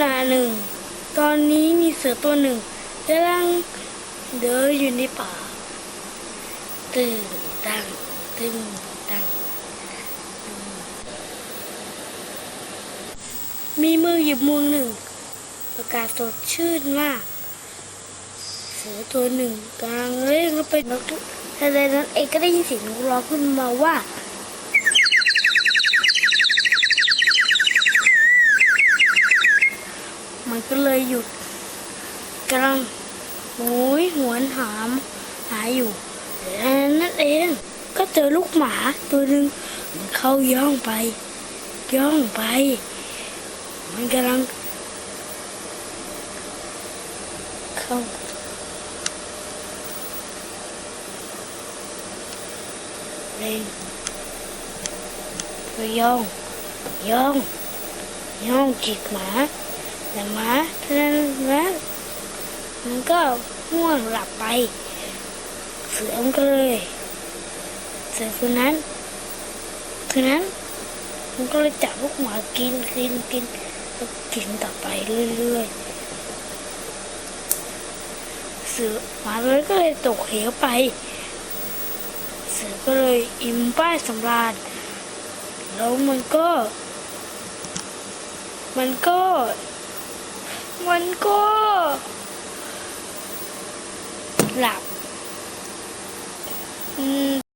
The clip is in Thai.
นาหนึ่ง ตอนนี้มีเสือตัวหนึ่งกำลังเดินอยู่ในป่า ตึงตังตึงตัง มีมือหยิบมือหนึ่ง ประกาศสดชื่นมาก เสือตัวหนึ่งกำลังเล่นเข้าไปนกทันใดนั้นเองก็ได้ยินเสียงร้องขึ้นมาว่า มันก็เลยหยุดกำลังโหยหวนหามหาอยู่และนั่นเองก็เจอลูกหมาตัวหนึ่งมันเข้าย่องไป ย่องไป มันกำลัง เข้าเร่งย่องย่องย่องจิกหมา แต่หมาเท่านั้นนะมันก็ง่วงหลับไป เสือมันก็เลย เสือตัวนั้นตัวนั้นมันก็เลยจับลูกหมากินกินกินกินต่อไปเรื่อยๆเสือหมาเลยก็เลยตกเหวไป เสือก็เลยอิ่มป้ายสำราญแล้วมันก็ มันก็ มันก็ หลับ อืม